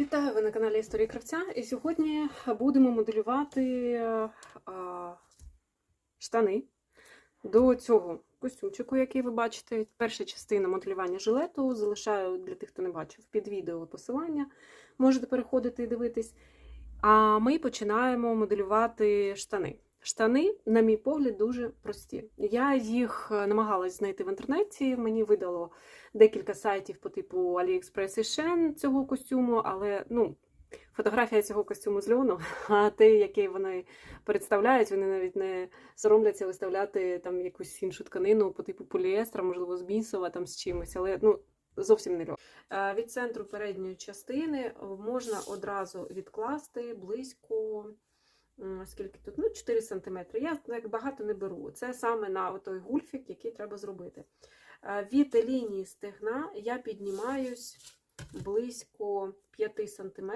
Вітаю ви на каналі Історії Кравця. І сьогодні будемо моделювати а, штани до цього костюмчику, який ви бачите. Перша частина моделювання жилету. Залишаю для тих, хто не бачив, під відео посилання. Можете переходити і дивитись. А ми починаємо моделювати штани. Штани, на мій погляд, дуже прості. Я їх намагалась знайти в інтернеті. Мені видало декілька сайтів по типу AliExpress і Shein цього костюму, але ну, фотографія цього костюму з льону, а те, який вони представляють, вони навіть не соромляться виставляти там якусь іншу тканину по типу поліестра, можливо, з бісова, там з чимось, але ну. Зовсім не льон. Е, Від центру передньої частини можна одразу відкласти близько скільки тут? Ну, 4 см. Я так багато не беру. Це саме на той гульфік, який треба зробити. Е, Від лінії стегна я піднімаюсь близько 5 см.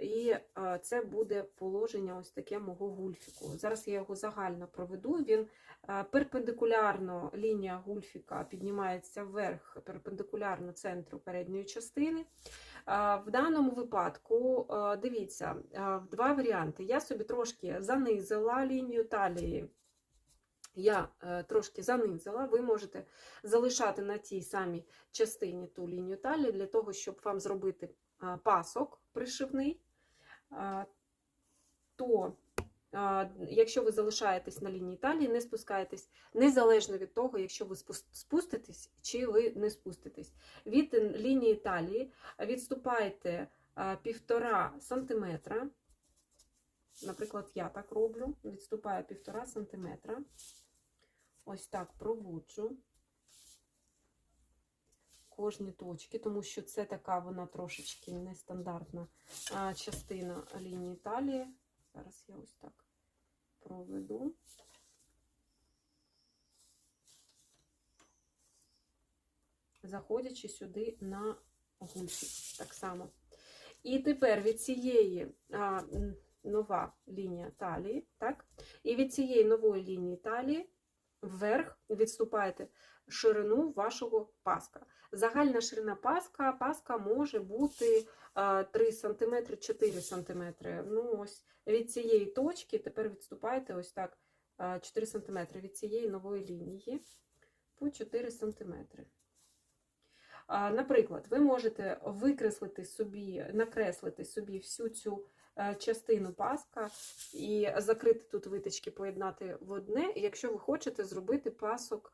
І е, це буде положення ось таке мого гульфіку. Зараз я його загально проведу. Він е, перпендикулярно лінія гульфіка піднімається вверх, перпендикулярно центру передньої частини. Е, В даному випадку, дивіться, два варіанти. Я собі трошки занизила лінію талії. Я трошки занизила, ви можете залишати на тій самій частині ту лінію талії для того, щоб вам зробити пасок пришивний, то якщо ви залишаєтесь на лінії талії, не спускаєтесь, незалежно від того, якщо ви спуститесь чи ви не спуститесь. Від лінії талії відступайте півтора сантиметра. Наприклад, я так роблю, відступаю півтора сантиметра. Ось так проводжу кожні точки, тому що це така вона трошечки нестандартна частина лінії талії. Зараз я ось так проведу. Заходячи сюди на гульфік, так само. І тепер від цієї а, нова лінія талії, так? І від цієї нової лінії талії вверх відступаєте ширину вашого паска. Загальна ширина паска, паска може бути 3 см, 4 см. Ну, ось від цієї точки тепер відступаєте ось так 4 см від цієї нової лінії по 4 см. Наприклад, ви можете викреслити собі, накреслити собі всю цю е, частину паска і закрити тут виточки, поєднати в одне, якщо ви хочете зробити пасок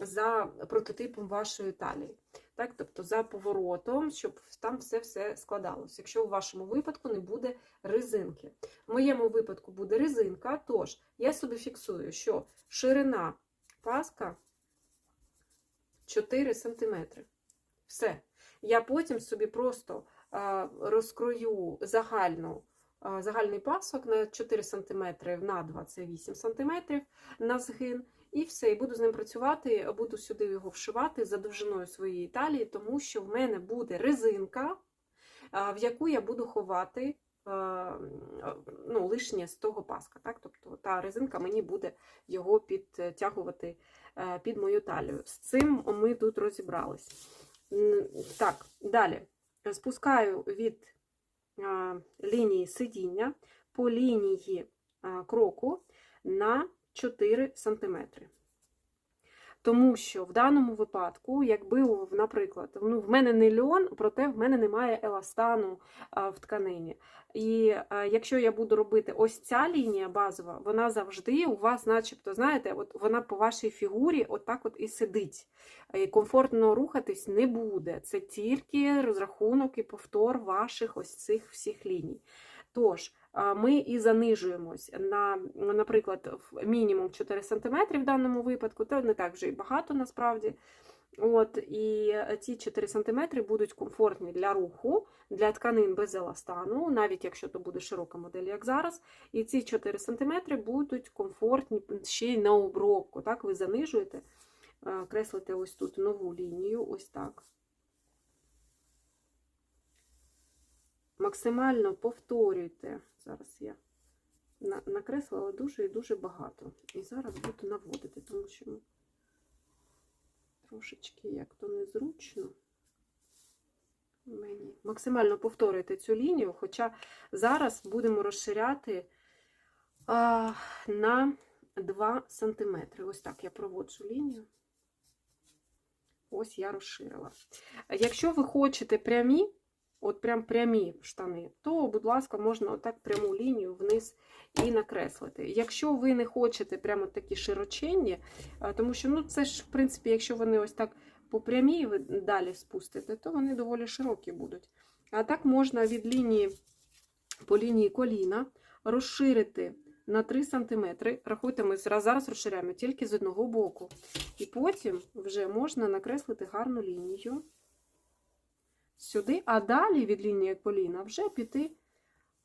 за прототипом вашої талії. Так? Тобто за поворотом, щоб там все-все складалось. Якщо у вашому випадку не буде резинки. В моєму випадку буде резинка, тож я собі фіксую, що ширина паска 4 см. Все. Я потім собі просто розкрою загальну, загальний пасок на 4 см на 2 це 8 см на згин. І все, і буду з ним працювати, буду сюди його вшивати за довжиною своєї талії, тому що в мене буде резинка, в яку я буду ховати ну, лишнє з того паска. Так? Тобто та резинка мені буде його підтягувати е, під мою талію. З цим ми тут розібрались. Так, далі. Спускаю від лінії сидіння по лінії кроку на 4 см. Тому що в даному випадку, якби, наприклад, ну, в мене не льон, проте в мене немає еластану в тканині. І якщо я буду робити ось ця лінія базова, вона завжди у вас, начебто, знаєте, от вона по вашій фігурі отак от і сидить. І комфортно рухатись не буде. Це тільки розрахунок і повтор ваших ось цих всіх ліній. Тож, ми і занижуємось на, наприклад, мінімум 4 см в даному випадку, це не так вже і багато насправді. От, і ці 4 см будуть комфортні для руху, для тканин без еластану, навіть якщо то буде широка модель, як зараз. І ці 4 см будуть комфортні ще й на обробку. Так, ви занижуєте, е, креслите ось тут нову лінію, ось так. Максимально повторюйте. Зараз я накреслила дуже і дуже багато. І зараз буду наводити, тому що трошечки як то незручно мені. максимально повторюйте цю лінію, хоча зараз будемо розширяти а, на 2 см. Ось так я проводжу лінію. Ось я розширила. Якщо ви хочете прямі, от прям прямі штани, то, будь ласка, можна отак пряму лінію вниз і накреслити. Якщо ви не хочете прямо такі широченні, тому що ну, це ж, в принципі, якщо вони ось так по прямій ви далі спустите, то вони доволі широкі будуть. А так можна від лінії по лінії коліна розширити на 3 см. Рахуйте, ми зараз розширяємо тільки з одного боку. І потім вже можна накреслити гарну лінію сюди, а далі від лінії коліна вже піти,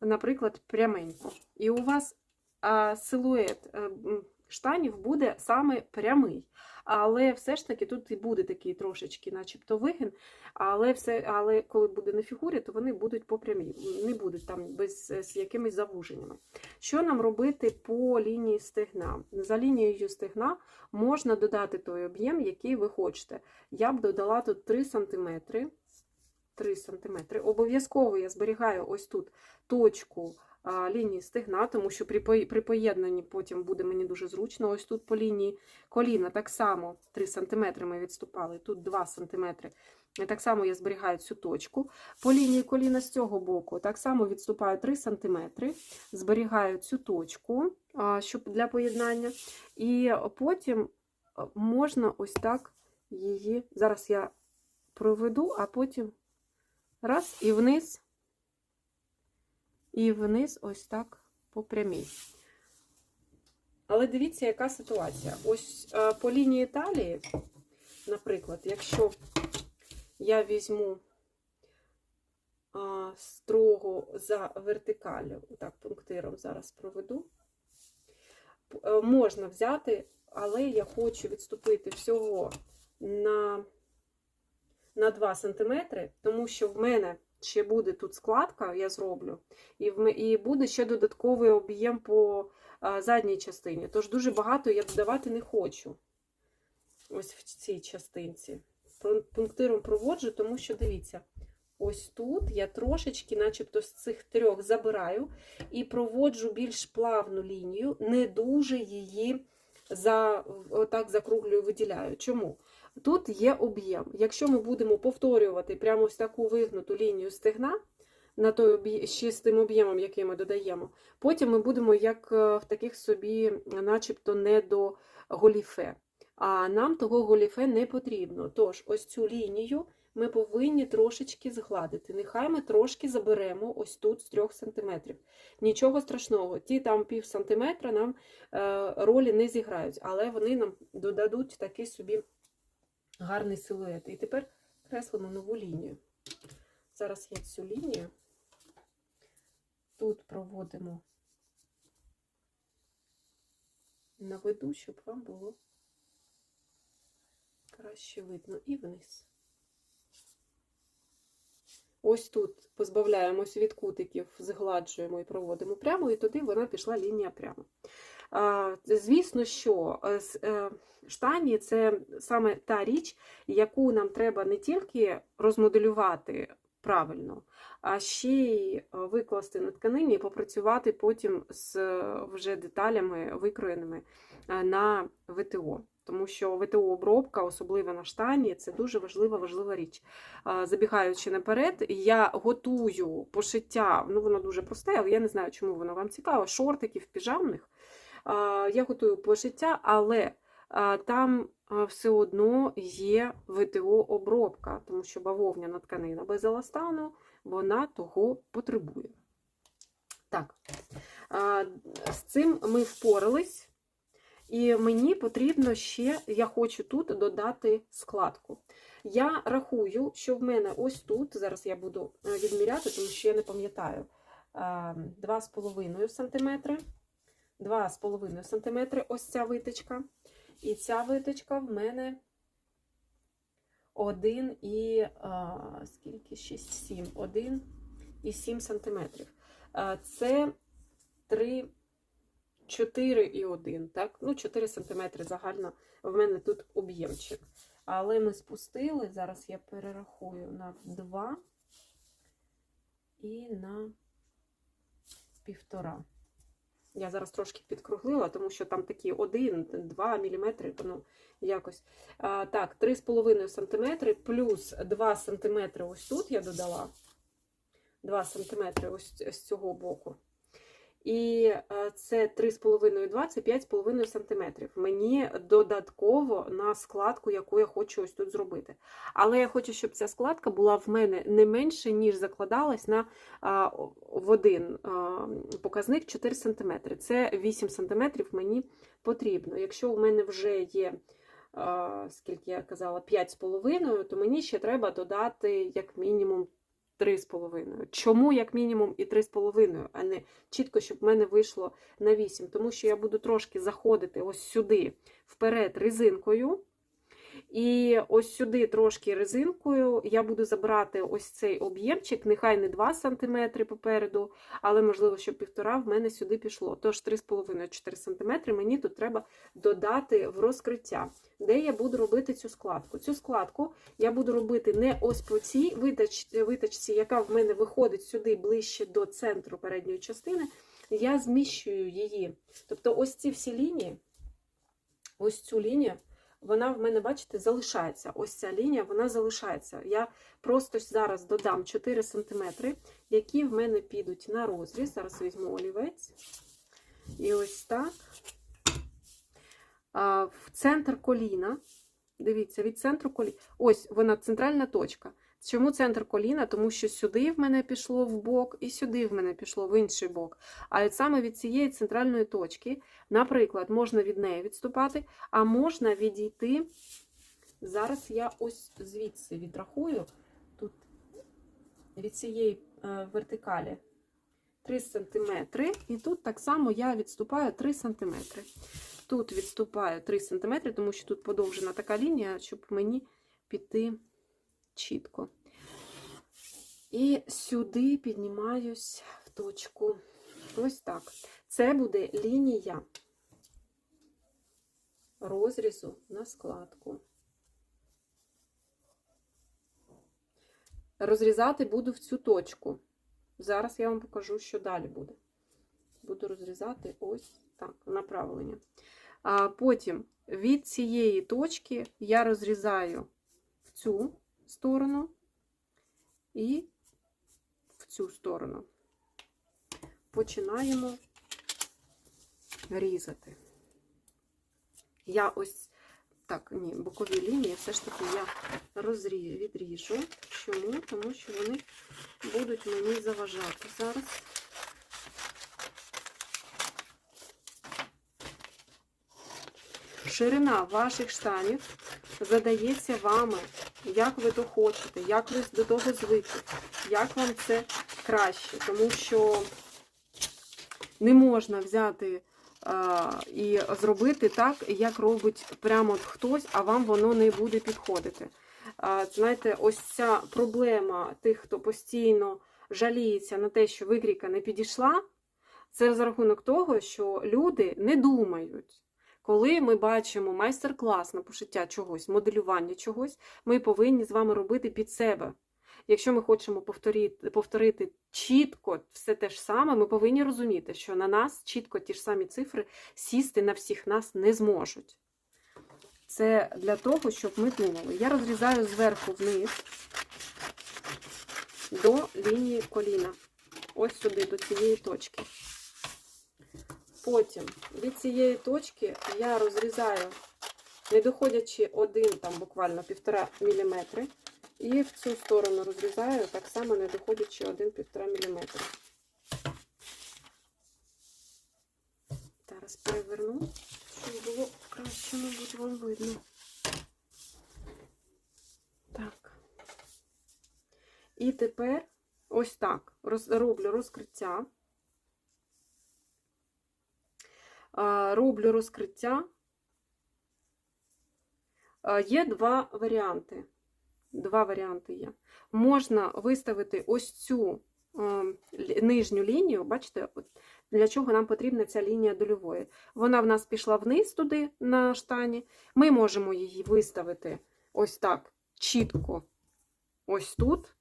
наприклад, пряменько. І у вас силует а, штанів буде саме прямий. Але все ж таки тут і буде такий трошечки, начебто вигін, але все, але коли буде на фігурі, то вони будуть по прямій, не будуть там без з якимись завуженнями. Що нам робити по лінії стегна? За лінією стегна можна додати той об'єм, який ви хочете. Я б додала тут 3 см. 3 см. Обов'язково я зберігаю ось тут точку лінії стегна, тому що при, поєднанні потім буде мені дуже зручно. Ось тут по лінії коліна так само 3 см ми відступали, тут 2 см. Так само я зберігаю цю точку. По лінії коліна з цього боку так само відступаю 3 см, зберігаю цю точку щоб для поєднання. І потім можна ось так її. Зараз я проведу, а потім раз і вниз, і вниз ось так по прямій. Але дивіться, яка ситуація. Ось е, по лінії талії, наприклад, якщо я візьму а, строго за вертикалю, так, пунктиром зараз проведу, е, можна взяти, але я хочу відступити всього на, на 2 см, тому що в мене ще буде тут складка, я зроблю, і, в, і буде ще додатковий об'єм по а, задній частині. Тож дуже багато я додавати не хочу. Ось в цій частинці. Пунктиром проводжу, тому що дивіться, ось тут я трошечки, начебто, з цих трьох забираю і проводжу більш плавну лінію, не дуже її за, отак закруглюю, виділяю. Чому? Тут є об'єм. Якщо ми будемо повторювати прямо ось таку вигнуту лінію стегна, на той об'є- ще з тим об'ємом, який ми додаємо, потім ми будемо як е, в таких собі, начебто, не до голіфе. А нам того голіфе не потрібно. Тож, ось цю лінію ми повинні трошечки згладити. Нехай ми трошки заберемо ось тут з 3 см. Нічого страшного, ті там пів сантиметра нам е, ролі не зіграють, але вони нам додадуть такий собі гарний силует. І тепер креслимо нову лінію. Зараз я цю лінію тут проводимо наведу, щоб вам було краще видно і вниз. Ось тут позбавляємось від кутиків, згладжуємо і проводимо прямо, і туди вона пішла лінія прямо. Звісно, що е, е, штані це саме та річ, яку нам треба не тільки розмоделювати правильно, а ще й е, викласти на тканині і попрацювати потім з вже деталями викроєними на ВТО. Тому що ВТО-обробка, особливо на штані, це дуже важлива важлива річ. Забігаючи наперед, я готую пошиття, ну воно дуже просте, але я не знаю, чому воно вам цікаво. Шортиків піжамних. Я готую пошиття, але там все одно є ВТО-обробка, тому що бавовняна тканина без еластану, вона того потребує. Так, з цим ми впорались. І мені потрібно ще, я хочу тут додати складку. Я рахую, що в мене ось тут, зараз я буду е, відміряти, тому що я не пам'ятаю, е, 2,5 см. 2,5 см ось ця виточка. І ця виточка в мене 1 і а, скільки? 6, 7, 1 і 7 см. Це 3, 4 і 1, так? Ну, 4 см загально в мене тут об'ємчик. Але ми спустили, зараз я перерахую на 2, і на півтора. Я зараз трошки підкруглила, тому що там такі 1-2 мм, ну, якось. А, так, 3,5 см плюс 2 см ось тут я додала. 2 см ось з цього боку. І е, це 3,5-2, це 5,5 см. Мені додатково на складку, яку я хочу ось тут зробити. Але я хочу, щоб ця складка була в мене не менше, ніж закладалась на в один показник 4 см. Це 8 см мені потрібно. Якщо у мене вже є, скільки я казала, 5,5, то мені ще треба додати як мінімум 3,5. Чому як мінімум і 3,5, а не чітко, щоб в мене вийшло на 8? Тому що я буду трошки заходити ось сюди вперед резинкою. І ось сюди трошки резинкою я буду забрати ось цей об'ємчик, нехай не 2 см попереду, але, можливо, що півтора в мене сюди пішло. Тож 3,5-4 см мені тут треба додати в розкриття, де я буду робити цю складку. Цю складку я буду робити не ось по цій виточці, яка в мене виходить сюди ближче до центру передньої частини. Я зміщую її. Тобто, ось ці всі лінії, ось цю лінію вона в мене, бачите, залишається. Ось ця лінія, вона залишається. Я просто зараз додам 4 см, які в мене підуть на розріз. Зараз візьму олівець. І ось так. В центр коліна. Дивіться, від центру коліна. Ось вона центральна точка. Чому центр коліна? Тому що сюди в мене пішло в бок, і сюди в мене пішло в інший бок. А саме від цієї центральної точки, наприклад, можна від неї відступати, а можна відійти. Зараз я ось звідси відрахую, тут від цієї е, вертикалі 3 см, і тут так само я відступаю 3 см. Тут відступаю 3 см, тому що тут подовжена така лінія, щоб мені піти чітко. І сюди піднімаюсь в точку. Ось так. Це буде лінія розрізу на складку. Розрізати буду в цю точку. Зараз я вам покажу, що далі буде. Буду розрізати ось так, направлення. А потім від цієї точки я розрізаю в цю сторону і в цю сторону. Починаємо різати. Я ось так, ні, бокові лінії все ж таки я розрі... відріжу. Чому? Тому що вони будуть мені заважати зараз. Ширина ваших штанів задається вами, як ви то хочете, як ви до того звикли, як вам це краще. Тому що не можна взяти а, і зробити так, як робить прямо хтось, а вам воно не буде підходити. А, знаєте, ось ця проблема тих, хто постійно жаліється на те, що викрійка не підійшла, це за рахунок того, що люди не думають. Коли ми бачимо майстер-клас на пошиття чогось, моделювання чогось, ми повинні з вами робити під себе. Якщо ми хочемо повторити, повторити чітко все те ж саме, ми повинні розуміти, що на нас чітко ті ж самі цифри сісти на всіх нас не зможуть. Це для того, щоб ми думали. Я розрізаю зверху вниз до лінії коліна. Ось сюди, до цієї точки. Потім від цієї точки я розрізаю, не доходячи один, там буквально півтора міліметри, і в цю сторону розрізаю, так само не доходячи 1-1,5 мм. Зараз переверну, щоб було краще, мабуть, вам видно. Так. І тепер ось так роблю розкриття. А, роблю розкриття. Є два варіанти. Два варіанти є. Можна виставити ось цю е, нижню лінію, бачите, для чого нам потрібна ця лінія дольової. Вона в нас пішла вниз туди на штані. Ми можемо її виставити ось так чітко, ось тут,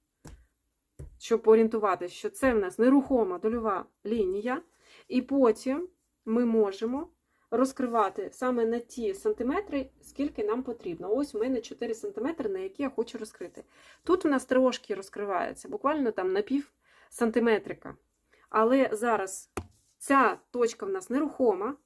щоб орієнтуватися, що це в нас нерухома дольова лінія, і потім ми можемо розкривати саме на ті сантиметри, скільки нам потрібно. Ось у мене 4 сантиметри, на які я хочу розкрити. Тут у нас трошки розкривається, буквально там на пів сантиметрика. Але зараз ця точка в нас нерухома,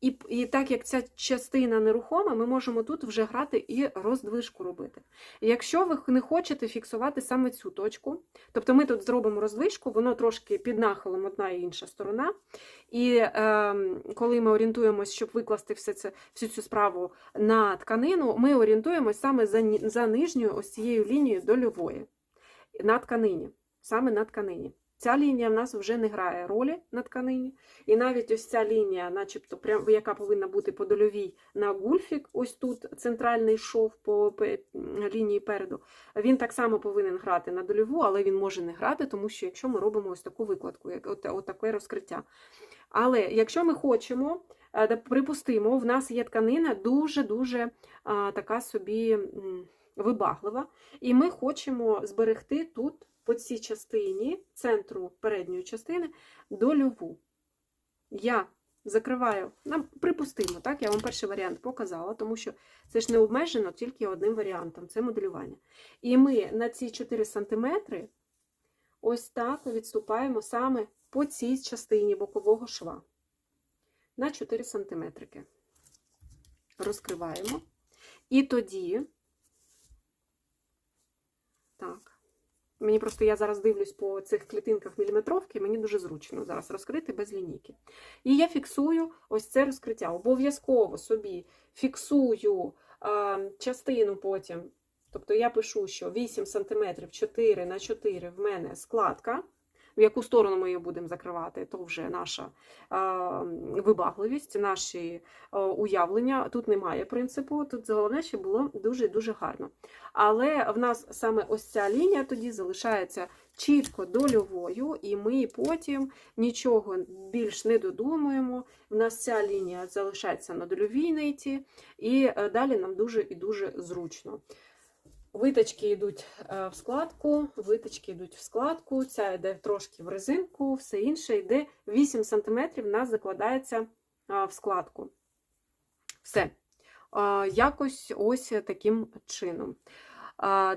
і, і так як ця частина нерухома, ми можемо тут вже грати і роздвижку робити. Якщо ви не хочете фіксувати саме цю точку, тобто ми тут зробимо роздвижку, воно трошки під нахилом одна і інша сторона. І е, коли ми орієнтуємось, щоб викласти все це, всю цю справу на тканину, ми орієнтуємось саме за, за нижньою ось цією лінією дольової на тканині, саме на тканині. Ця лінія в нас вже не грає ролі на тканині. І навіть ось ця лінія, начебто, прям, яка повинна бути по дольовій на гульфік, ось тут центральний шов по лінії переду, він так само повинен грати на дольову, але він може не грати, тому що якщо ми робимо ось таку викладку, як от, от таке розкриття. Але якщо ми хочемо, е, припустимо, в нас є тканина дуже-дуже така собі вибаглива, і ми хочемо зберегти тут по цій частині центру передньої частини дольову. Я закриваю, припустимо, так, я вам перший варіант показала, тому що це ж не обмежено тільки одним варіантом це моделювання. І ми на ці 4 см ось так відступаємо саме по цій частині бокового шва на 4 см. Розкриваємо. І тоді, так, Мені просто я зараз дивлюсь по цих клітинках міліметровки, мені дуже зручно зараз розкрити без лінійки. І я фіксую ось це розкриття. Обов'язково собі фіксую е, частину потім. Тобто я пишу, що 8 см 4 на 4 в мене складка. В яку сторону ми її будемо закривати, то вже наша вибагливість, наші уявлення. Тут немає принципу. Тут головне, щоб було дуже-дуже гарно. Але в нас саме ось ця лінія тоді залишається чітко дольовою, і ми потім нічого більш не додумуємо. В нас ця лінія залишається на дольовій ниті, і е, далі нам дуже і дуже зручно. Виточки йдуть е, в складку, виточки йдуть в складку, ця йде трошки в резинку, все інше йде 8 см, в нас закладається в складку. Все. Якось ось таким чином.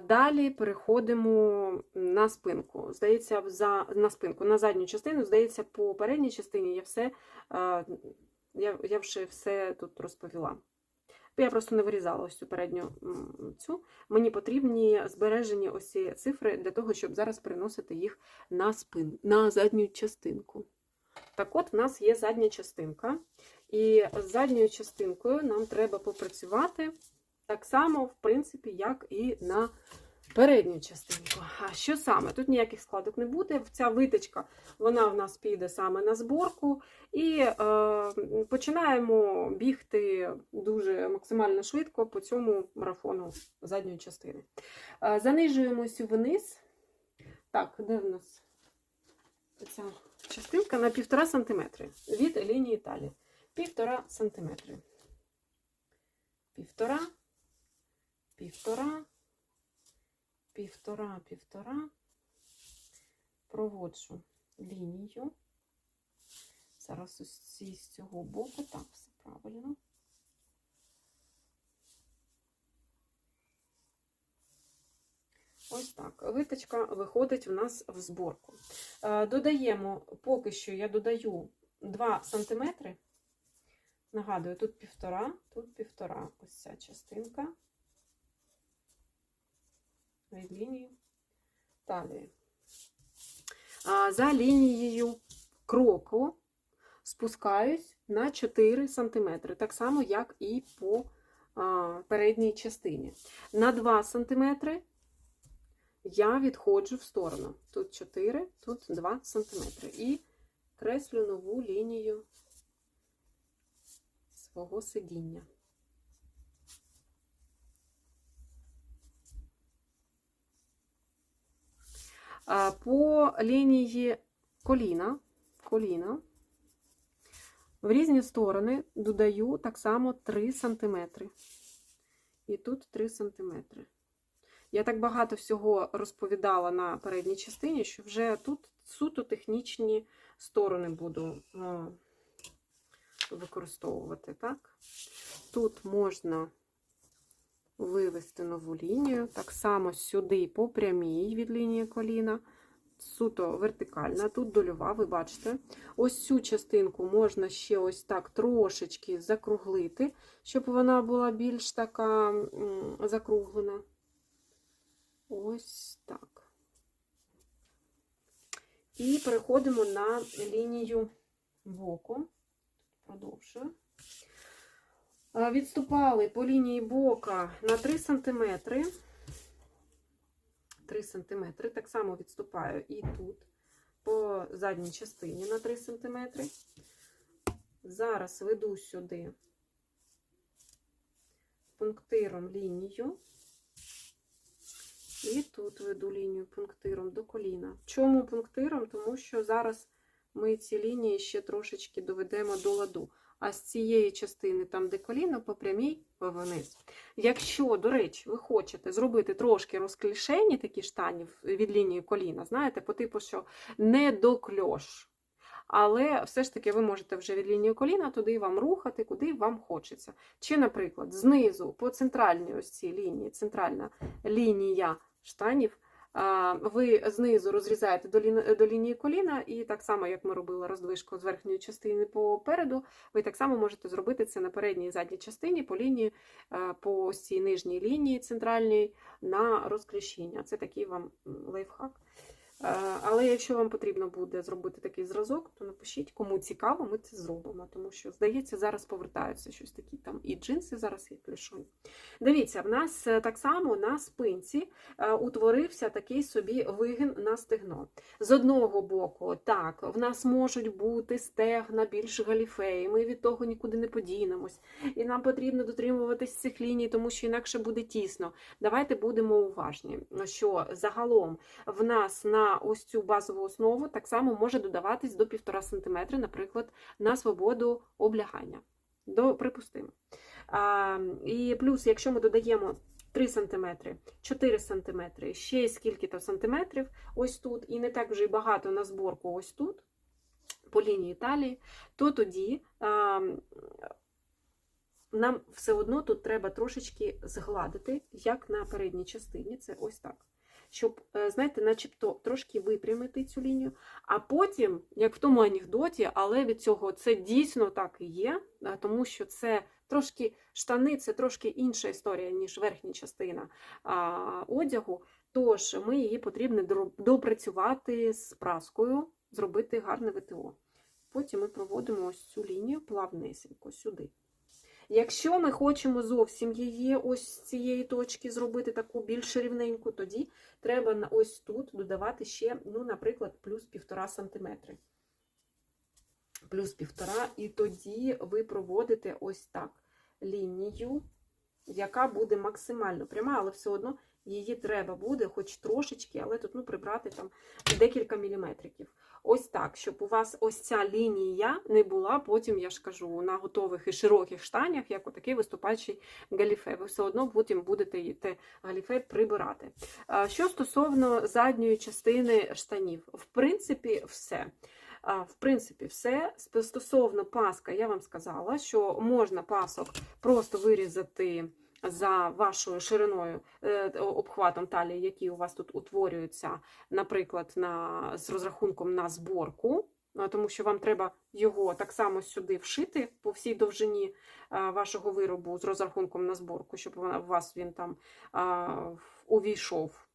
Далі переходимо на спинку. Здається, за, на спинку, на задню частину, здається, по передній частині я все, я, я вже все тут розповіла. Я просто не вирізала ось цю передню цю. Мені потрібні збережені ось цифри для того, щоб зараз переносити їх на спин, на задню частинку. Так от, в нас є задня частинка. І з задньою частинкою нам треба попрацювати так само, в принципі, як і на передню частинку. А що саме? Тут ніяких складок не буде. Ця виточка вона в нас піде саме на зборку. І е, починаємо бігти дуже максимально швидко по цьому марафону задньої частини. Е, занижуємось вниз. Так, де в нас ця частинка на 1,5 см від лінії талії. 1,5 см. Півтора, півтора, півтора, півтора. Проводжу лінію. Зараз ось з цього боку, так, все правильно. Ось так. Виточка виходить в нас в зборку. Е, Додаємо, поки що я додаю 2 см. Нагадую, тут півтора, тут півтора. Ось ця частинка від лінії талії. А За лінією кроку спускаюсь на 4 см, так само, як і по передній частині. На 2 см я відходжу в сторону. Тут 4, тут 2 см. І креслю нову лінію свого сидіння. По лінії коліна, коліна в різні сторони додаю так само 3 см. І тут 3 см. Я так багато всього розповідала на передній частині, що вже тут суто технічні сторони буду використовувати. Так? Тут можна вивести нову лінію, так само сюди по прямій від лінії коліна, суто вертикальна, тут дольова, ви бачите. Ось цю частинку можна ще ось так трошечки закруглити, щоб вона була більш така закруглена. Ось так. І переходимо на лінію боку. Продовжую. А, Відступали по лінії бока на 3 см. 3 см. Так само відступаю і тут, по задній частині на 3 см. Зараз веду сюди пунктиром лінію. І тут веду лінію пунктиром до коліна. Чому пунктиром? Тому що зараз ми ці лінії ще трошечки доведемо до ладу. А з цієї частини, там, де коліно, по прямій вниз. Якщо, до речі, ви хочете зробити трошки розклішені такі штані від лінії коліна, знаєте, по типу, що не до кльош. Але все ж таки ви можете вже від лінії коліна туди вам рухати, куди вам хочеться. Чи, наприклад, знизу по центральній ось цій лінії, центральна лінія штанів, ви знизу розрізаєте до, лі... до лінії коліна, і так само, як ми робили роздвижку з верхньої частини попереду, ви так само можете зробити це на передній і задній частині по лінії, е, по ось цій нижній лінії центральній на розкліщення. Це такий вам лайфхак. Е, Але якщо вам потрібно буде зробити такий зразок, то напишіть, кому цікаво, ми це зробимо. Тому що, здається, зараз повертаються щось такі там і джинси, зараз і клішоні. Дивіться, в нас е, так само на спинці е, утворився такий собі вигин на стегно. З одного боку, так, в нас можуть бути стегна більш галіфеї, ми від того нікуди не подінемось. І нам потрібно дотримуватись цих ліній, тому що інакше буде тісно. Давайте будемо уважні, що загалом в нас на ось цю базову основу так само може додаватись до 1,5 см, наприклад, на свободу облягання. До припустимо. А, і плюс, якщо ми додаємо 3 см, 4 см, ще скільки-то сантиметрів ось тут, і не так вже й багато на зборку ось тут, по лінії талії, то тоді а, нам все одно тут треба трошечки згладити, як на передній частині, це ось так. Щоб, е, знаєте, начебто трошки випрямити цю лінію, а потім, як в тому анекдоті, але від цього це дійсно так і є, е, тому що це трошки штани, це трошки інша історія, ніж верхня частина одягу. Тож ми її потрібно допрацювати з праскою, зробити гарне ВТО. Потім ми проводимо ось цю лінію плавнесенько сюди. Якщо ми хочемо зовсім її ось з цієї точки зробити таку більш рівненьку, тоді треба ось тут додавати ще, ну, наприклад, плюс півтора сантиметри. Плюс півтора, і тоді ви проводите ось так лінію, яка буде максимально пряма, але все одно її треба буде, хоч трошечки, але тут ну, прибрати там декілька міліметриків. Ось так, щоб у вас ось ця лінія не була, потім, я ж кажу, на готових і широких штанях, як отакий виступаючий галіфе. Ви все одно потім будете те галіфе прибирати. Що стосовно задньої частини штанів, в принципі, все. В принципі, все. Стосовно паска, я вам сказала, що можна пасок просто вирізати за вашою шириною, е, обхватом талії, який у вас тут утворюється, наприклад, на, з розрахунком на зборку, тому що вам треба його так само сюди вшити по всій довжині вашого виробу з розрахунком на зборку, щоб у вас він там увійшов.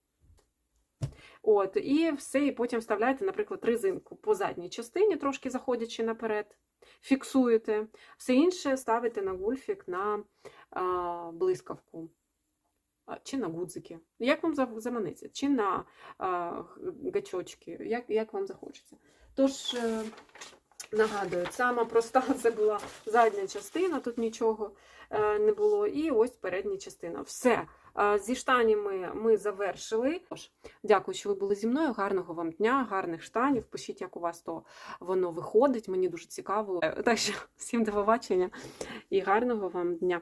От, і все, і потім вставляєте, наприклад, резинку по задній частині, трошки заходячи наперед, фіксуєте. Все інше ставите на гульфік на а, блискавку. Чи на гудзики. Як вам за- заманеться? Чи на а, гачочки, як, як вам захочеться. Тож, е, нагадую, сама проста це була задня частина, тут нічого е, не було. І ось передня частина. Все. Зі штанями ми завершили. Тож, Дякую, що ви були зі мною. Гарного вам дня, гарних штанів. Пишіть, як у вас то воно виходить. Мені дуже цікаво. Е, Так що всім до побачення і гарного вам дня.